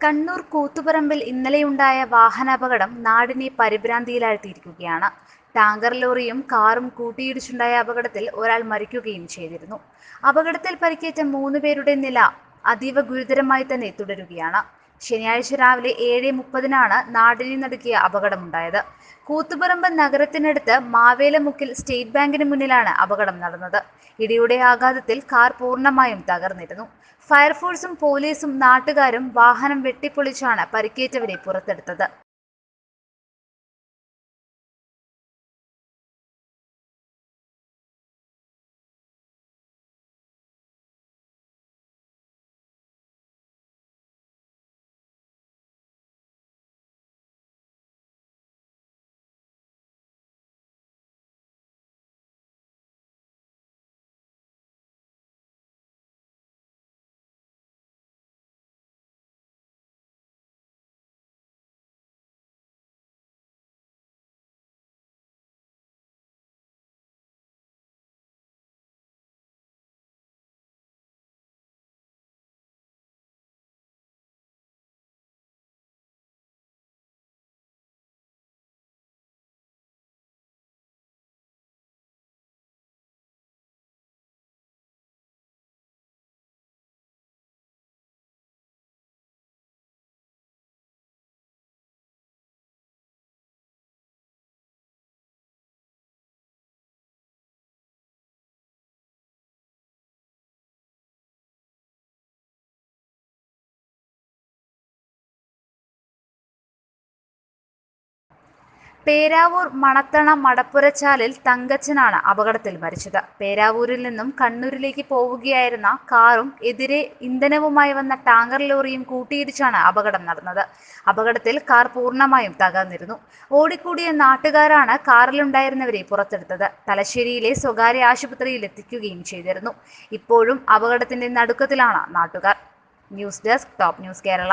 കണ്ണൂർ കൂത്തുപറമ്പിൽ ഇന്നലെയുണ്ടായ വാഹനാപകടം നാടിനെ പരിഭ്രാന്തിയിലാഴ്ത്തിയിരിക്കുകയാണ്. ടാങ്കർ ലോറിയും കാറും കൂട്ടിയിടിച്ചുണ്ടായ അപകടത്തിൽ ഒരാൾ മരിക്കുകയും ചെയ്തിരുന്നു. അപകടത്തിൽ പരിക്കേറ്റ മൂന്ന് പേരുടെ നില അതീവ ഗുരുതരമായി തന്നെ തുടരുകയാണ്. ശനിയാഴ്ച രാവിലെ ഏഴ് മുപ്പതിനാണ് നാടിനെ നടുക്കിയ അപകടമുണ്ടായത്. കൂത്തുപറമ്പ് നഗരത്തിനടുത്ത് മാവേലമുക്കിൽ സ്റ്റേറ്റ് ബാങ്കിന് മുന്നിലാണ് അപകടം നടന്നത്. ഇടിയുടെ ആഘാതത്തിൽ കാർ പൂർണമായും തകർന്നിരുന്നു. ഫയർഫോഴ്സും പോലീസും നാട്ടുകാരും വാഹനം വെട്ടിപ്പൊളിച്ചാണ് പരിക്കേറ്റവരെ പുറത്തെടുത്തത്. പേരാവൂർ മണത്തണ മടപ്പുരച്ചാലിൽ തങ്കച്ചനാണ് അപകടത്തിൽ മരിച്ചത്. പേരാവൂരിൽ നിന്നും കണ്ണൂരിലേക്ക് പോവുകയായിരുന്ന കാറും എതിരെ ഇന്ധനവുമായി വന്ന ടാങ്കർ ലോറിയും കൂട്ടിയിടിച്ചാണ് അപകടം നടന്നത്. അപകടത്തിൽ കാർ പൂർണമായും തകർന്നിരുന്നു. ഓടിക്കൂടിയ നാട്ടുകാരാണ് കാറിലുണ്ടായിരുന്നവരെ പുറത്തെടുത്തത്. തലശ്ശേരിയിലെ സ്വകാര്യ ആശുപത്രിയിൽ എത്തിക്കുകയും ചെയ്തിരുന്നു. ഇപ്പോഴും അപകടത്തിന്റെ നടുക്കത്തിലാണ് നാട്ടുകാർ. News desk top news Kerala.